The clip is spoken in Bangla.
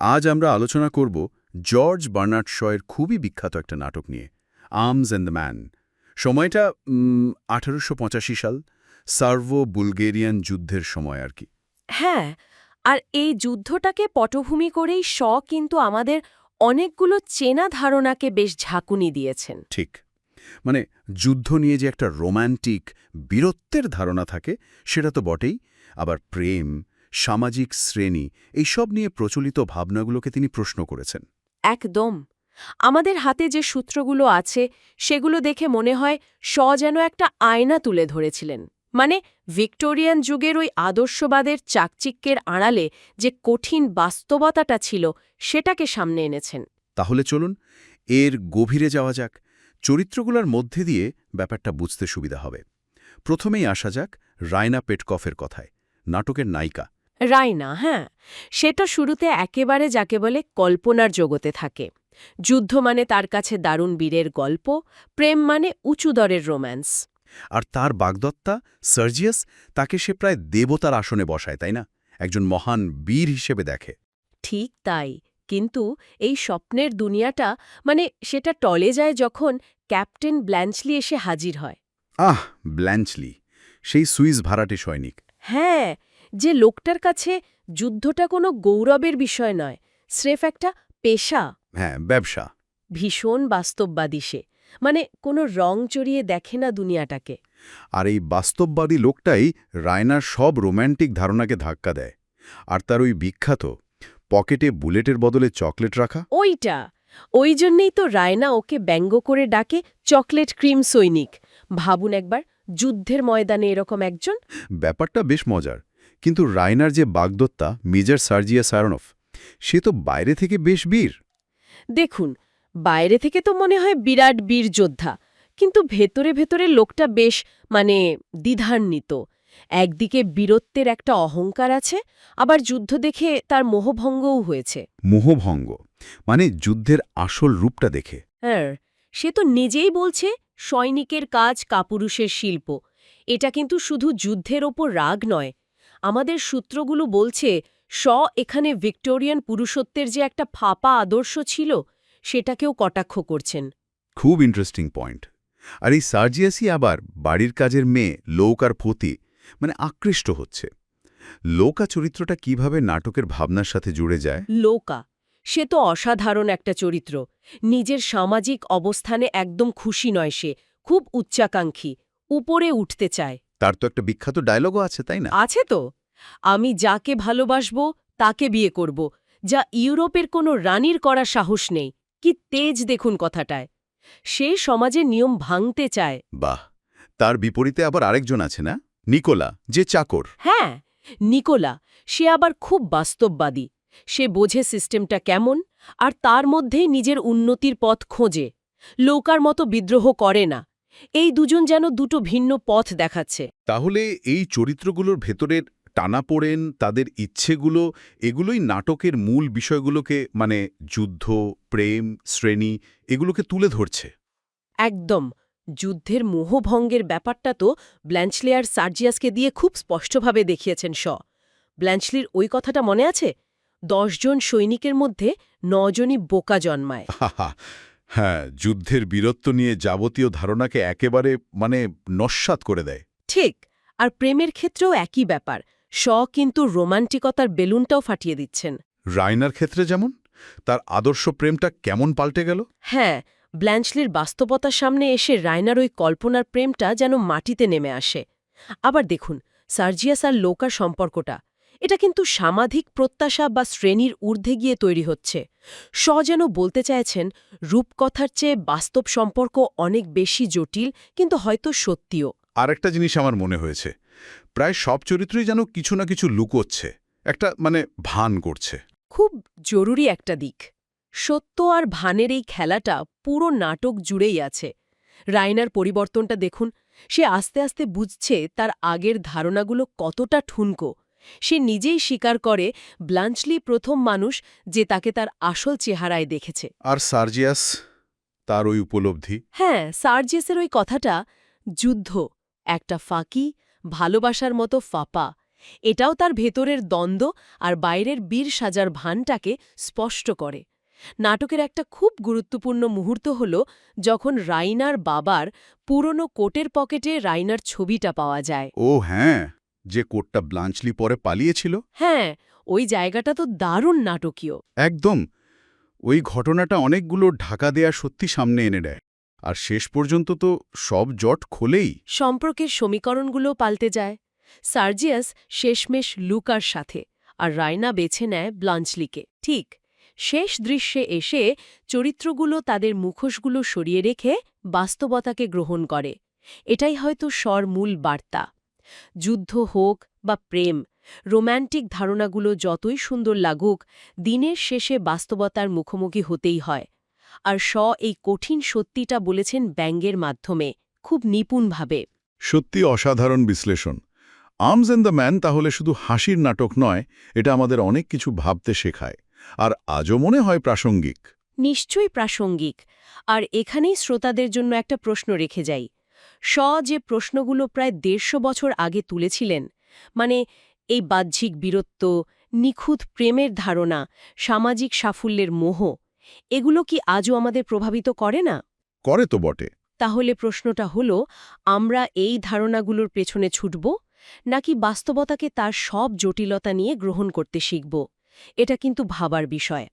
আজ আমরা আলোচনা করব জর্জ বার্নার্ড শয়ের খুবই বিখ্যাত একটা নাটক নিয়ে আর্মস অ্যান্ড দ্য ম্যান। সময়টা আঠারোশো পঁচাশি সাল সার্ভো বুলগেরিয়ান যুদ্ধের সময় আর কি। হ্যাঁ আর এই যুদ্ধটাকে পটভূমি করেই শ কিন্তু আমাদের অনেকগুলো চেনা ধারণাকে বেশ ঝাঁকুনি দিয়েছেন। ঠিক। মানে যুদ্ধ নিয়ে যে একটা রোম্যান্টিক বীরত্বের ধারণা থাকে সেটা তো বটেই আবার প্রেম সামাজিক শ্রেণি এইসব নিয়ে প্রচলিত ভাবনাগুলোকে তিনি প্রশ্ন করেছেন। একদম। আমাদের হাতে যে সূত্রগুলো আছে সেগুলো দেখে মনে হয় স যেন একটা আয়না তুলে ধরেছিলেন। মানে ভিক্টোরিয়ান যুগের ওই আদর্শবাদের চাকচিক্যের আড়ালে যে কঠিন বাস্তবতাটা ছিল সেটাকে সামনে এনেছেন। তাহলে চলুন এর গভীরে যাওয়া যাক। চরিত্রগুলোর মধ্যে দিয়ে ব্যাপারটা বুঝতে সুবিধা হবে। প্রথমেই আসা যাক রায়না পেটকফের কথায় নাটকের নায়িকা। রায়না হ্যাঁ? সেটা শুরুতে একেবারে যাকে বলে কল্পনার জগতে থাকে। যুদ্ধ মানে তার কাছে দারুণ বীরের গল্প প্রেম মানে উঁচু দরের রোম্যান্স। আর তার বাগদত্তা সার্জিয়াস তাকে সে প্রায় দেবতার আসনে বসায় তাই না? একজন মহান বীর হিসেবে দেখে। ঠিক তাই কিন্তু এই স্বপ্নের দুনিয়াটা মানে সেটা টলে যায় যখন ক্যাপ্টেন ব্ল্যাঞ্চলি এসে হাজির হয়। আহ ব্ল্যাঞ্চলি সেই সুইস ভাড়াটে সৈনিক। হ্যাঁ যে লোকটার কাছে যুদ্ধটা কোনো গৌরবের বিষয় নয় স্রেফ একটা পেশা। হ্যাঁ ব্যবসা। ভীষণ বাস্তববাদী সে। মানে কোনো রং চড়িয়ে দেখে না দুনিয়াটাকে। আর এই বাস্তববাদী লোকটাই রায়নার সব রোম্যান্টিক ধারণাকে ধাক্কা দেয়। আর তার ওই বিখ্যাত পকেটে বুলেটের বদলে চকলেট রাখা। ওইটা! ওই জন্যেই তো রায়না ওকে ব্যঙ্গ করে ডাকে চকলেট ক্রিম সৈনিক। ভাবুন একবার যুদ্ধের ময়দানে এরকম একজন। ব্যাপারটা বেশ মজার। কিন্তু রায়নার যে বাগদত্তা মেজর সার্জিয়া সারনফ সে তো বাইরে থেকে বেশ বীর। দেখুন বাইরে থেকে তো মনে হয় বিরাট বীর যোদ্ধা কিন্তু ভেতরে ভেতরে লোকটা বেশ মানে দ্বিধান্বিত। একদিকে বীরত্বের একটা অহংকার আছে আবার যুদ্ধ দেখে তার মোহভঙ্গও হয়েছে। মোহভঙ্গ মানে যুদ্ধের আসল রূপটা দেখে। হ্যাঁ সে তো নিজেই বলছে সৈনিকের কাজ কাপুরুষের শিল্প। এটা কিন্তু শুধু যুদ্ধের ওপর রাগ নয় আমাদের সূত্রগুলো বলছে স এখানে ভিক্টোরিয়ান পুরুষত্বের যে একটা ফাপা আদর্শ ছিল সেটাকেও কটাক্ষ করছেন। খুব ইন্টারেস্টিং পয়েন্ট আর এই সার্জিয়াসই আবার বাড়ির কাজের মেয়ে লোক আর ফতি মানে আকৃষ্ট হচ্ছে। লোকা চরিত্রটা কীভাবে নাটকের ভাবনার সাথে জুড়ে যায়? লোকা সে তো অসাধারণ একটা চরিত্র। নিজের সামাজিক অবস্থানে একদম খুশি নয় সে খুব উচ্চাকাঙ্ক্ষী উপরে উঠতে চায়। তার তো একটা বিখ্যাত ডায়লগও আছে তাই না? আছে তো। আমি যাকে ভালোবাসব তাকে বিয়ে করব। যা ইউরোপের কোনো রানীর করা সাহস নেই। কি তেজ দেখুন কথাটায়। সে সমাজের নিয়ম ভাঙতে চায়। বাহ! তার বিপরীতে আবার আরেকজন আছে না? নিকোলা যে চাকর। হ্যাঁ নিকোলা। সে আবার খুব বাস্তববাদী। সে বোঝে সিস্টেমটা কেমন আর তার মধ্যেই নিজের উন্নতির পথ খোঁজে। লৌকার মতো বিদ্রোহ করে না। এই দুজন যেন দুটো ভিন্ন পথ দেখাচ্ছে। তাহলে এই চরিত্রগুলোর ভেতরের টানাপোড়েন তাদের ইচ্ছেগুলো এগুলোই নাটকের মূল বিষয়গুলোকে মানে যুদ্ধ প্রেম শ্রেণি এগুলোকে তুলে ধরছে। একদম। যুদ্ধের মোহভঙ্গের ব্যাপারটা তো ব্ল্যাঞ্চলি আর সার্জিয়াসকে দিয়ে খুব স্পষ্টভাবে দেখিয়েছেন শ। ব্ল্যাঞ্চলির ওই কথাটা মনে আছে? দশজন সৈনিকের মধ্যে নজনই বোকা জন্মায়। হ্যাঁ যুদ্ধের বীরত্ব নিয়ে যাবতীয় ধারণাকে একেবারে মানে নস্বাত করে দেয়। ঠিক আর প্রেমের ক্ষেত্রেও একই ব্যাপার। শ কিন্তু রোমান্টিকতার বেলুনটাও ফাটিয়ে দিচ্ছেন। রায়নার ক্ষেত্রে যেমন? তার আদর্শ প্রেমটা কেমন পাল্টে গেল? হ্যাঁ ব্ল্যাঞ্চলির বাস্তবতার সামনে এসে রায়নার ওই কল্পনার প্রেমটা যেন মাটিতে নেমে আসে। আবার দেখুন সার্জিয়াস আর লোকার সম্পর্কটা। এটা কিন্তু সামাধিক প্রত্যাশা বা শ্রেণির ঊর্ধ্বে গিয়ে তৈরি হচ্ছে। স যেন বলতে চাইছেন রূপকথার চেয়ে বাস্তব সম্পর্ক অনেক বেশি জটিল কিন্তু হয়তো সত্যিও। আরেকটা জিনিস আমার মনে হয়েছে প্রায় সব চরিত্রই যেন কিছু না কিছু লুকোচ্ছে একটা মানে ভান করছে। খুব জরুরি একটা দিক। সত্য আর ভানের এই খেলাটা পুরো নাটক জুড়েই আছে। রায়নার পরিবর্তনটা দেখুন সে আস্তে আস্তে বুঝছে তার আগের ধারণাগুলো কতটা ঠুনকো। সে নিজেই স্বীকার করে ব্লাঞ্চলি প্রথম মানুষ যে তাকে তার আসল চেহারায় দেখেছে। আর সার্জিয়াস তার ওই উপলব্ধি? হ্যাঁ সার্জিয়াসের ওই কথাটা যুদ্ধ একটা ফাঁকি ভালোবাসার মতো ফাপা এটাও তার ভেতরের দ্বন্দ্ব আর বাইরের বীর সাজার ভানটাকে স্পষ্ট করে। নাটকের একটা খুব গুরুত্বপূর্ণ মুহূর্ত হল যখন রাইনার বাবার পুরনো কোটের পকেটে রাইনার ছবিটা পাওয়া যায়। ও হ্যাঁ। যে কোটটা ব্লাঞ্চলি পরে পালিয়েছিল? হ্যাঁ ওই জায়গাটা তো দারুণ নাটকীয়। একদম। ওই ঘটনাটা অনেকগুলো ঢাকা দেয়া সত্যি সামনে এনে দেয়। আর শেষ পর্যন্ত তো সব জট খোলেই। সম্পর্কের সমীকরণগুলো পাল্টে যায়। সার্জিয়াস শেষমেশ লুকার সাথে আর রায়না বেছে নেয় ব্লাঞ্চলিকে ঠিক শেষ দৃশ্যে এসে চরিত্রগুলো তাদের মুখোশগুলো সরিয়ে রেখে বাস্তবতাকে গ্রহণ করে। এটাই হয়তো স্বর মূল বার্তা। যুদ্ধ হোক বা প্রেম রোম্যান্টিক ধারণাগুলো যতই সুন্দর লাগুক দিনের শেষে বাস্তবতার মুখোমুখি হতেই হয়। আর শ এই কঠিন সত্যিটা বলেছেন ব্যঙ্গের মাধ্যমে খুব নিপুণভাবে। সত্যি অসাধারণ বিশ্লেষণ। আর্মস অ্যান্ড দ্য ম্যান তাহলে শুধু হাসির নাটক নয় এটা আমাদের অনেক কিছু ভাবতে শেখায়। আর আজও মনে হয় প্রাসঙ্গিক। নিশ্চয়ই প্রাসঙ্গিক। আর এখানেই শ্রোতাদের জন্য একটা প্রশ্ন রেখে যাই। শ যে প্রশ্নগুলো প্রায় দেড়শো বছর আগে তুলেছিলেন মানে এই বাহ্যিক বীরত্ব নিখুঁত প্রেমের ধারণা সামাজিক সাফল্যের মোহ এগুলো কি আজও আমাদের প্রভাবিত করে না? করে তো বটে। তাহলে প্রশ্নটা হলো আমরা এই ধারণাগুলোর পেছনে ছুটব নাকি বাস্তবতাকে তার সব জটিলতা নিয়ে গ্রহণ করতে শিখব? এটা কিন্তু ভাবার বিষয়।